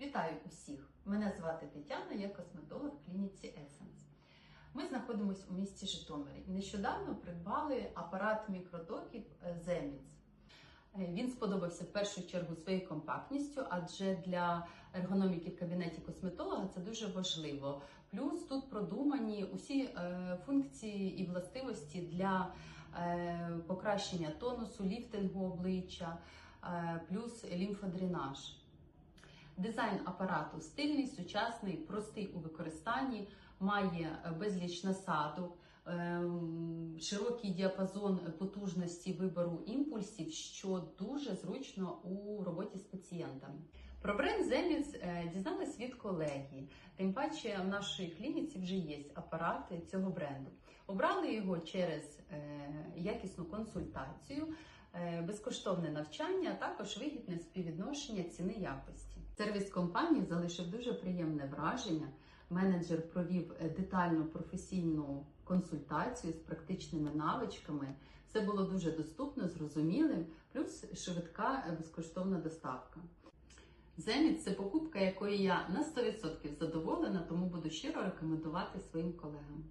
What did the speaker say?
Вітаю усіх! Мене звати Тетяна, я косметолог в клініці Essence. Ми знаходимося у місті Житомирі нещодавно придбали апарат мікротоків е, Е, Він сподобався в першу чергу своєю компактністю, адже для ергономіки в кабінеті косметолога це дуже важливо. Плюс тут продумані усі е, функції і властивості для покращення тонусу, ліфтингу обличчя, плюс лімфодренаж. Дизайн апарату стильний, сучасний, простий у використанні, має е, безліч насадок, ем, широкий діапазон потужності вибору імпульсів, що дуже зручно у роботі з пацієнтами. Про бренд Zemix е, дізналась від колеги. Тим паче в нашій клініці вже є апарати цього бренду. Обрали його через е, якісну консультацію, безкоштовне навчання, а також вигідне співвідношення ціни якості. Сервіс компанії залишив дуже приємне враження. Менеджер провів е, детальну професійну консультацію з практичними навичками. Все було дуже доступно, зрозумілим, плюс швидка е, безкоштовна доставка. Земіт це покупка, якої я на 100% задоволена, тому буду щиро рекомендувати своїм колегам.